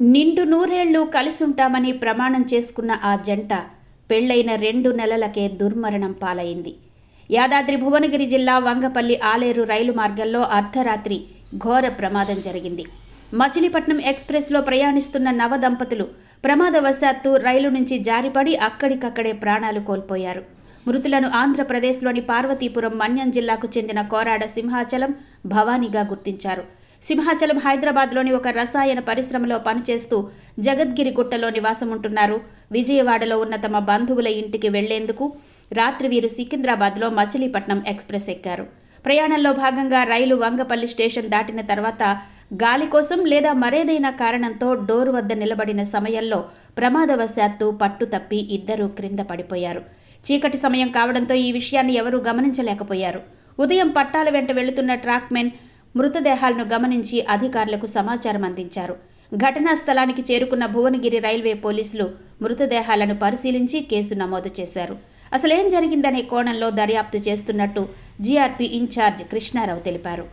నిండు నూరేళ్ళు కలిసుంటామని ప్రమాణం చేసుకున్న ఆ జంట పెళ్ళైన రెండు నెలలకే దుర్మరణం పాలైంది. యాదాద్రి భువనగిరి జిల్లా వంగపల్లి ఆలేరు రైలు మార్గంలో అర్ధరాత్రి ఘోర ప్రమాదం జరిగింది. మచిలీపట్నం ఎక్స్ప్రెస్లో ప్రయాణిస్తున్న నవ దంపతులు ప్రమాదవశాత్తు రైలు నుంచి జారిపడి అక్కడికక్కడే ప్రాణాలు కోల్పోయారు. మృతులను ఆంధ్రప్రదేశ్లోని పార్వతీపురం మన్యం జిల్లాకు చెందిన కోరాడ సింహాచలం భవానీగా గుర్తించారు. సింహాచలం హైదరాబాద్లోని ఒక రసాయన పరిశ్రమలో పనిచేస్తూ జగద్గిరి గుట్టలో నివాసముంటున్నారు. విజయవాడలో ఉన్న తమ బంధువుల ఇంటికి వెళ్ళేందుకు రాత్రి వీరు సికింద్రాబాద్లో మచిలీపట్నం ఎక్స్ప్రెస్ ఎక్కారు. ప్రయాణంలో భాగంగా రైలు వంగపల్లి స్టేషన్ దాటిన తర్వాత గాలి కోసం లేదా మరేదైనా కారణంతో డోరు వద్ద నిలబడిన సమయంలో ప్రమాదవశాత్తు పట్టు తప్పి ఇద్దరూ క్రింద పడిపోయారు. చీకటి సమయం కావడంతో ఈ విషయాన్ని ఎవరూ గమనించలేకపోయారు. ఉదయం పట్టాల వెంట వెళుతున్న ట్రాక్మెన్ మృతదేహాలను గమనించి అధికారులకు సమాచారం అందించారు. ఘటనా స్థలానికి చేరుకున్న భువనగిరి రైల్వే పోలీసులు మృతదేహాలను పరిశీలించి కేసు నమోదు చేశారు. అసలేం జరిగిందనే కోణంలో దర్యాప్తు చేస్తున్నట్టు జీఆర్పీ ఇన్ఛార్జ్ కృష్ణారావు తెలిపారు.